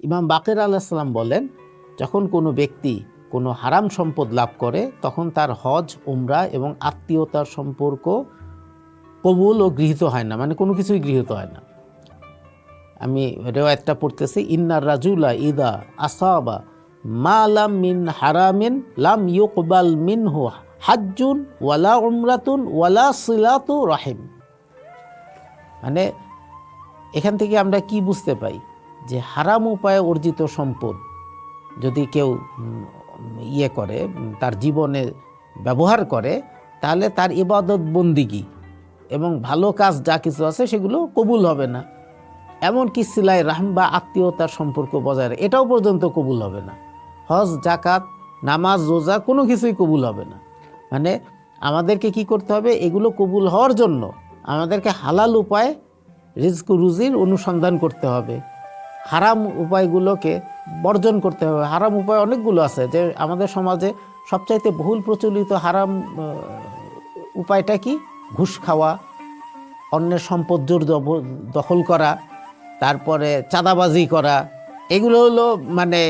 ইমাম বাকের আলাহিসাল্লাম বলেন, যখন কোনো ব্যক্তি কোনো হারাম সম্পদ লাভ করে, তখন তার হজ, উমরা এবং আত্মীয়তার সম্পর্ক কবুল ও গৃহীত হয় না মানে কোনো কিছুই গৃহীত হয় না। আমি রেওয়ায়তটা পড়তেছি ইন্নার রাজুলা ইদা আসাবা মা লাম মিন হারামিন লাম ইউকবাল মিনহু হাজ্জুন ওয়ালা উমরাতুন ওয়ালা সিলাতু রাহিম। মানে এখান থেকে আমরা কি বুঝতে পাই? যে হারাম উপায়ে অর্জিত সম্পদ যদি কেউ ইয়ে করে, তার জীবনে ব্যবহার করে, তাহলে তার ইবাদত বন্দিগি এবং ভালো কাজ যা কিছু আছে সেগুলো কবুল হবে না। এমনকি সিলাই রাহম বা আত্মীয়তার সম্পর্ক বজায় এটাও পর্যন্ত কবুল হবে না। হজ জাকাত নামাজ, রোজা কোনো কিছুই কবুল হবে না। মানে আমাদেরকে কি করতে হবে? এগুলো কবুল হওয়ার জন্য আমাদেরকে হালাল উপায় রিজক রুজির অনুসন্ধান করতে হবে। হারাম উপায়গুলোকে বর্জন করতে হবে। হারাম উপায় অনেকগুলো আছে যে আমাদের সমাজে সবচাইতে বহুল প্রচলিত হারাম উপায়টা কি? ঘুষ খাওয়া, অন্যের সম্পদ জোর দখল করা, তারপরে চাঁদাবাজি করা, এগুলো হলো মানে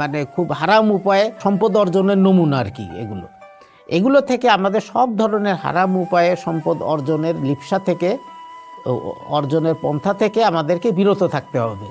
মানে খুব হারাম উপায়ে সম্পদ অর্জনের নমুনা আর কি এগুলো। এগুলো থেকে আমাদের সব ধরনের হারাম উপায়ে সম্পদ অর্জনের লিপসা থেকে অর্জনের পন্থা থেকে আমাদেরকে বিরত থাকতে হবে।